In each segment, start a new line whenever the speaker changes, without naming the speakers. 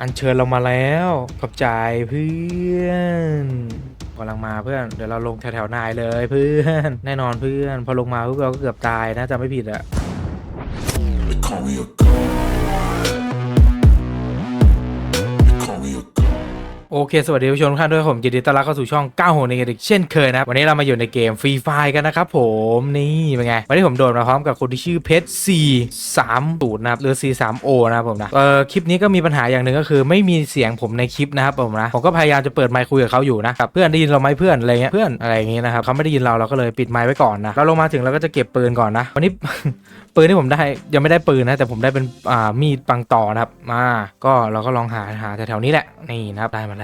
อันเชิญเรามาแล้วขอบใจเพื่อนกำลังมาเพื่อน เดี๋ยวเราลงแถวๆนายเลยเพื่อน แน่นอนเพื่อน พอลงมาพวกเราก็เกือบตายนะจำไม่ผิดอะ โอเค สวัสดีผู้ชมทุกท่านด้วยผมยินดีต้อนรับเข้าสู่ช่อง9โหนในกันอีกเช่นเคยนะครับวันนี้เรามาอยู่ในเกมฟรีไฟกันนะครับผมนี่เป็นไง วันนี้ผมโดดมาพร้อมกับคนที่ชื่อเพชร4 3 0นะครับหรือ4 3 O นะครับผมนะเออคลิปนี้ก็มีปัญหาอย่างหนึ่งก็คือ ไม่มีเสียงผมในคลิปนะครับผมนะผมก็พยายามจะเปิดไมค์คุยกับเขาอยู่นะกับเพื่อนได้ยินเราไหมเพื่อนอะไรเงี้ยเพื่อนอะไรอย่างงี้ยนะครับเขาไม่ได้ยินเราเราก็เลยปิดไมค์ไว้ก่อนนะเราลงมาถึงเราก็จะเก็บปืนก่อนนะวันนี้ปืนที่ผมได้ยังไม่ได้ปืนนะแต่ผมได้เป็นอ่ามีดปังต่อนะครับมาก็เราก็ลองหาหาแถวๆนี้แหละนี่นะครับได้มาแ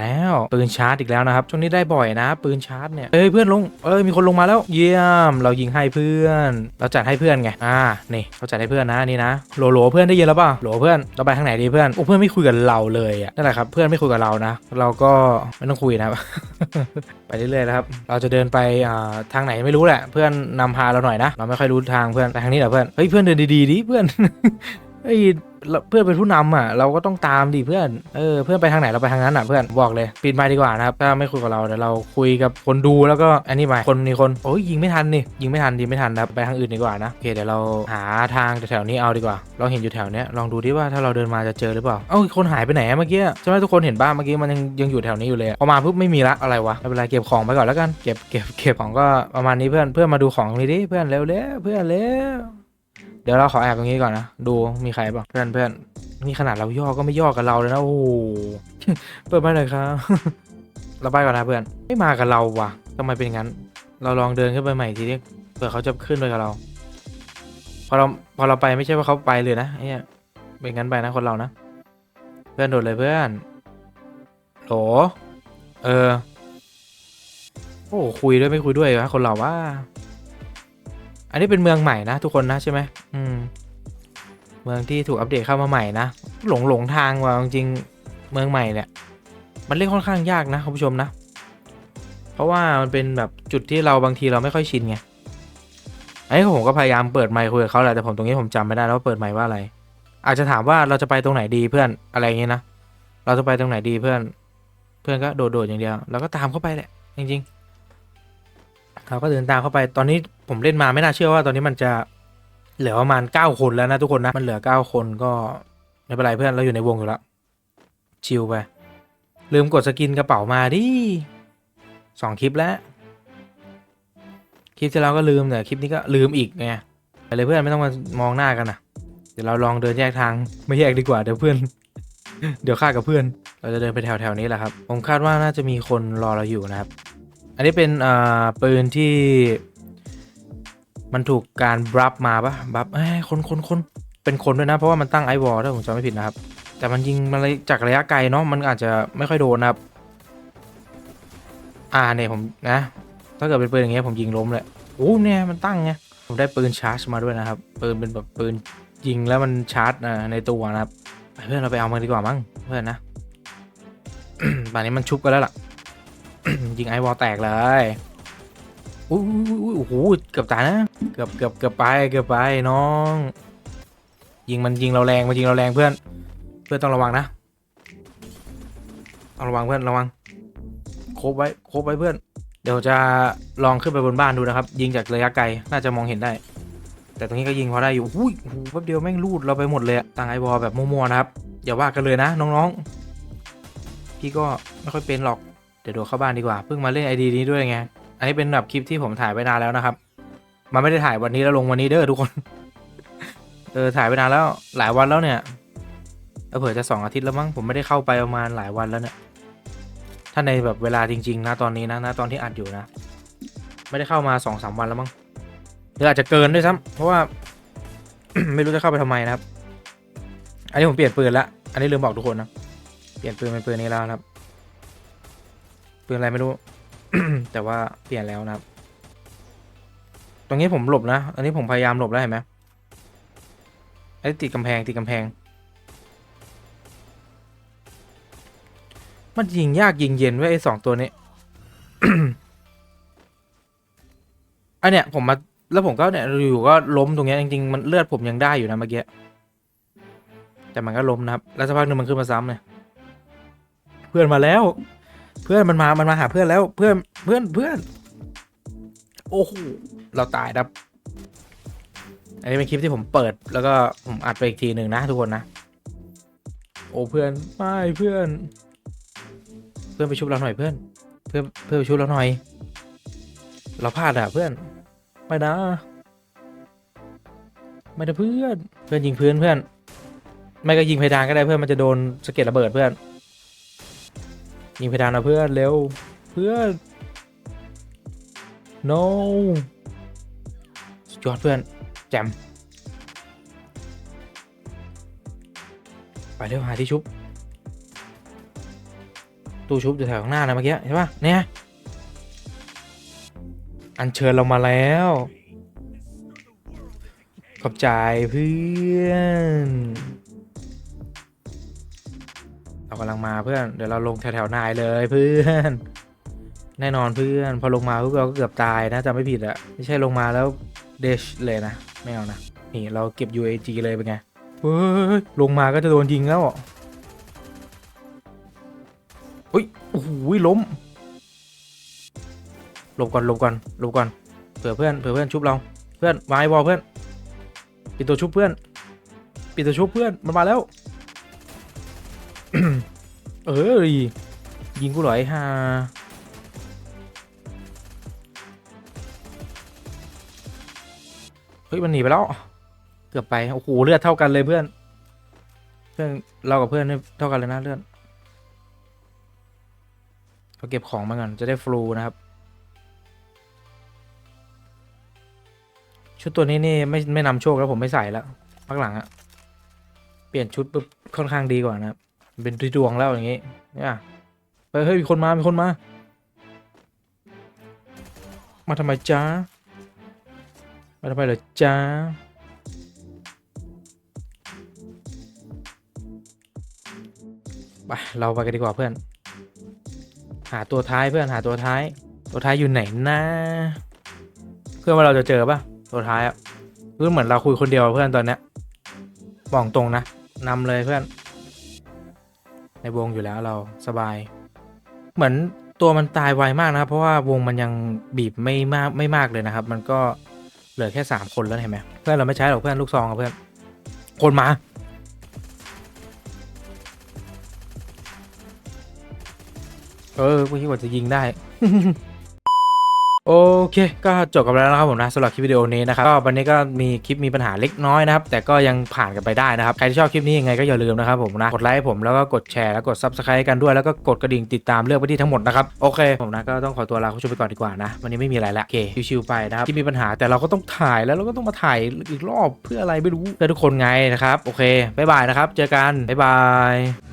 ล้วปืนชาร์จอีกแล้วนะครับช่วงนี้ได้บ่อยนะ ปืนชาร์จเนี่ยเอ้ยเพื่อนลงเอ้ยมีคนลงมาแล้ว เยี่ยม เรายิงให้เพื่อน เราจัดให้เพื่อนไงอ่านี่เขาจัดให้เพื่อนนะนี่นะโหลโหลเพื่อนได้ยินแล้วเปล่าโหลเพื่อนเราไปทางไหนดีเพื่อนโอ้เพื่อนไม่คุยกับเราเลยอะนั่นแหละครับเพื่อนไม่คุยกับเรานะ เราก็ไม่ต้องคุยนะไปเรื่อยๆนะครับเราจะเดินไปทางไหนไม่รู้แหละ เพื่อนนำพาเราหน่อยนะ เราไม่ค่อยรู้ทางเพื่อนไปทางนี้เหรอเพื่อนเฮ้ยเพื่อนเดินดีๆดิเพื่อนเฮ้ย เพื่อนเป็นผู้นำอะเราก็ต้องตามดิเพื่อนเออเพื่อนไปทางไหนเราไปทางนั้นอะเพื่อนบอกเลยปิดไมค์ดีกว่านะครับถ้าไม่คุยกับเราเดี๋ยวเราคุยกับคนดูแล้วก็อันนี้ไปคนมีคนโอ้ยยิงไม่ทันนี่ยิงไม่ทันยิงไม่ทันนะครับไปทางอื่นดีกว่านะโอเคเดี๋ยวเราหาทางแถวนี้เอาดีกว่า เราเห็นอยู่แถวเนี้ยลองดูดิว่าถ้าเราเดินมาจะเจอหรือเปล่าเอ้าคนหายไปไหนเมื่อกี้ใช่ไหมทุกคนเห็นบ้างเมื่อกี้มันยังยังอยู่แถวนี้อยู่เลยพอมาปุ๊บไม่มีละอะไรวะไม่เป็นไรเก็บของไปก่อนแล้วกันเก็บเก็บเก็บของก็ประมาณนี้เพื่อนเพื่อนมาดูของนี้ดิเพื่อนเร็วเร็วเพื่อนเร็ว เดี๋ยวเราขอแอบตรงนี้ก่อนนะ ดูมีใครบ้างเพื่อนเพื่อนนี่ขนาดเราย่อก็ไม่ย่อกับเราเลยนะโอ้เปิดไปเลยครับเราไปก่อนนะเพื่อนไม่มากับเราว่ะทำไมเป็นงั้น เราลองเดินขึ้นไปใหม่ทีนี้เผื่อเขาจะขึ้นไปกับเราพอเราพอเราไปไม่ใช่ว่าเขาไปเลยนะเนี่ยเป็นงั้นไปนะคนเรานะเพื่อนโดดเลยเพื่อนโหลเออโอ้คุยด้วยไม่คุยด้วยวะคนเราว่า อันนี้เป็นเมืองใหม่นะทุกคนนะใช่ไหมอืม เมืองที่ถูกอัปเดตเข้ามาใหม่นะหลงหลงทางว่ะจริงเมืองใหม่เนี่ย มันเล่นค่อนข้างยากนะคุณผู้ชมนะ เพราะว่ามันเป็นแบบจุดที่เราบางทีเราไม่ค่อยชินไงอันนี้ผมก็พยายามเปิดไมค์คุยกับเขาแหละแต่ผมตรงนี้ผมจำไม่ได้แล้วว่าเปิดไมค์ว่าอะไร อาจจะถามว่าเราจะไปตรงไหนดีเพื่อนอะไรอย่างเงี้ยนะเราจะไปตรงไหนดีเพื่อน เพื่อนก็โดดๆอย่างเดียว แล้วก็ตามเข้าไปแหละจริงๆเราก็เดินตามเข้าไปตอนนี้ ผมเล่นมาไม่น่าเชื่อว่าตอนนี้มันจะเหลือประมาณเก้าคนแล้วนะทุกคนนะ มันเหลือเก้าคนก็ไม่เป็นไรเพื่อนเราอยู่ในวงอยู่แล้วชิลไป ลืมกดสกินกระเป๋ามาดิสองคลิปแล้ว คลิปที่แล้วก็ลืมแต่คลิปนี้ก็ลืมอีกไงไปเลยเพื่อนไม่ต้องมามองหน้ากันนะเดี๋ยวเราลองเดินแยกทางไม่แยกดีกว่าเดี๋ยวเพื่อน เดี๋ยวข้ากับเพื่อน เราจะเดินไปแถวๆนี้แหละครับ ผมคาดว่าน่าจะมีคนรอเราอยู่นะครับ อันนี้เป็นอ่าปืนที่ มันถูกการบรับมาปะบรับเอ้ยคนคนคนเป็นคนด้วยนะ เพราะว่ามันตั้งไอวอลถ้าผมจำไม่ผิดนะครับ แต่มันยิงมาจากระยะไกลเนาะมันอาจจะไม่ค่อยโดนนะครับ อ่าเนี่ยผมนะ ถ้าเกิดเป็นปืนอย่างเงี้ยผมยิงล้มเลยโอ้เนี่ยมันตั้งไงผมได้ปืนชาร์จมาด้วยนะครับปืนเป็นแบบปืนยิงแล้วมันชาร์จในตัวนะครับเพื่อนเราไปเอามันดีกว่ามั้งเพื่อนนะป่านนี้มันชุบกันแล้วล่ะยิงไอวอลแตกเลย อุ้ยโอ้โหเกือบตายนะ เกือบเกือบเกือบไปเกือบไปน้อง ยิงมันยิงเราแรงมันยิงเราแรงเพื่อน เพื่อนต้องระวังนะต้องระวังเพื่อนระวังคบไว้คบไว้เพื่อน เดี๋ยวจะลองขึ้นไปบนบ้านดูนะครับ ยิงจากระยะไกลน่าจะมองเห็นได้ แต่ตรงนี้ก็ยิงพอได้อยู่อุ้ยโอ้โหแป๊บเดียวแม่งลูดเราไปหมดเลยตั้งไอบอลแบบมั่วๆนะครับอย่าว่ากันเลยนะน้องๆ พี่ก็ไม่ค่อยเป็นหรอกเดี๋ยวโดดเข้าบ้านดีกว่าเพิ่งมาเล่นไอดีนี้ด้วยไง อันนี้เป็นแบบคลิปที่ผมถ่ายไว้นานแล้วนะครับ มันไม่ได้ถ่ายวันนี้แล้วลงวันนี้เด้อทุกคน เออถ่ายไปนานแล้วหลายวันแล้วเนี่ยเออเผื่อจะสองอาทิตย์แล้วมั้งผมไม่ได้เข้าไปประมาณหลายวันแล้วเนี่ย ถ้าในแบบเวลาจริง ๆ นะตอนนี้นะนะตอนที่อัดอยู่นะ ไม่ได้เข้ามาสองสามวันแล้วมั้งหรืออาจจะเกินด้วยซ้ำเพราะว่า ไม่รู้จะเข้าไปทำไมนะครับ อันนี้ผมเปลี่ยนปืนละอันนี้ลืมบอกทุกคนนะ เปลี่ยนปืนเป็นปืนนี้แล้วครับ ปืนอะไรไม่รู้ แต่ว่าเปลี่ยนแล้วนะครับ ตรงนี้ผมหลบนะ อันนี้ผมพยายามหลบแล้วเห็นไหมไอ้ติดกำแพงติดกำแพง มันยิงยากยิงเย็นไว้ยไอ้สองตัวนี้อันเนี้ยผมมาแล้วผมก็เนี่ยอยู่ก็ล้มตรงเนี้ยจริงๆมันเลือดผมยังได้อยู่นะเมื่อกี้แต่มันก็ล้มนะครับ แล้วสักพักหนึ่งมันขึ้นมาซ้ำเลยเพื่อนมาแล้ว เพื่อนมันมา มันมาหาเพื่อนแล้ว เพื่อน เพื่อน เพื่อน โอ้โห เราตายครับ อันนี้เป็นคลิปที่ผมเปิด แล้วก็ผมอัดไปอีกทีหนึ่งนะทุกคนนะ โอ้เพื่อน ไม่เพื่อน เพื่อนไปชุบเราหน่อยเพื่อน เพื่อนเพื่อนไปชุบเราหน่อย เราพลาดอะเพื่อน ไม่นะ ไม่นะเพื่อน เพื่อนยิงพื้นเพื่อน ไม่ก็ยิงเพดานก็ได้เพื่อนมันจะโดนสะเก็ดระเบิดเพื่อน ยิงเพดานนะเพื่อนเร็วเพื่อน no สุดยอดเพื่อนแจมไปเร็วหาที่ชุบตู้ชุบอยู่แถวข้างหน้านะเมื่อกี้ใช่ปะเนี่ยอันเชิญเรามาแล้ว ขอบใจเพื่อน กำลังมาเพื่อน เดี๋ยวเราลงแถวๆนายเลยเพื่อน แน่นอนเพื่อน พอลงมาพวกเราก็เกือบตายนะจำไม่ผิดอะไม่ใช่ลงมาแล้วเดชเลยนะไม่เอานะนี่เราเก็บ UAG เลยเป็นไงเฮ้ยลงมาก็จะโดนยิงแล้วอุ้ยโอ้โหล้มหลบก่อนหลบก่อนหลบก่อนเผื่อเพื่อนเผื่อเพื่อนชุบเราเพื่อนวายวอลเพื่อนปิดตัวชุบเพื่อนปิดตัวชุบเพื่อนมันมาแล้ว เออยิงกูหรอไอ้ห่าเฮ้ยมันหนีไปแล้ว เกือบไปโอ้โหเลือดเท่ากันเลยเพื่อน เพื่อนเรากับเพื่อนนี่เท่ากันเลยนะเลือดเราเก็บของมาก่อนจะได้ฟลูนะครับ ชุดตัวนี้นี่ไม่ไม่นำโชคแล้วผมไม่ใส่แล้วพักหลังอะเปลี่ยนชุดปุ๊บค่อนข้างดีกว่านะครับ เป็นที่ดวงแล้วอย่างงี้ เนี่ยเฮ้ยเฮ้ยมีคนมา มีคนมา มาทำไมจ้ามาทำไมเหรอจ้าไปเราไปกันดีกว่าเพื่อน หาตัวท้ายเพื่อนหาตัวท้าย ตัวท้ายอยู่ไหนนะเพื่อนว่าเราจะเจอปะตัวท้ายอะเพื่อนเหมือนเราคุยคนเดียวเพื่อนตอนเนี้ยบอกตรงนะนำเลยเพื่อน ในวงอยู่แล้วเราสบาย เหมือนตัวมันตายไวมากนะครับ เพราะว่าวงมันยังบีบไม่มากไม่มากเลยนะครับ มันก็เหลือแค่สามคนแล้วเห็นไหมเพื่อนเราไม่ใช้หรอกเพื่อนลูกซองครับเพื่อนคนมาเออกูคิดว่าจะยิงได้ โอเค ก็จบกันแล้วนะครับผมนะสำหรับคลิปวิดีโอนี้นะครับก็วันนี้ก็มีคลิปมีปัญหาเล็กน้อยนะครับ แต่ก็ยังผ่านกันไปได้นะครับ ใครที่ชอบคลิปนี้ยังไงก็อย่าลืมนะครับผมนะ กดไลค์ให้ผมแล้วก็กดแชร์แล้วกด subscribe กันด้วยแล้วก็กดกระดิ่งติดตามเลือกไปที่ทั้งหมดนะครับ โอเค ผมนะก็ต้องขอตัวลาคุณผู้ชมไปก่อนดีกว่านะ วันนี้ไม่มีอะไรละโอเคชิวๆไปนะครับที่มีปัญหาแต่เราก็ต้องถ่ายแล้วเราก็ต้องมาถ่ายอีกรอบเพื่ออะไรไม่รู้เพื่อทุกคนไงนะครับโอเคบ๊ายบายนะครับเจอกันบ๊ายบาย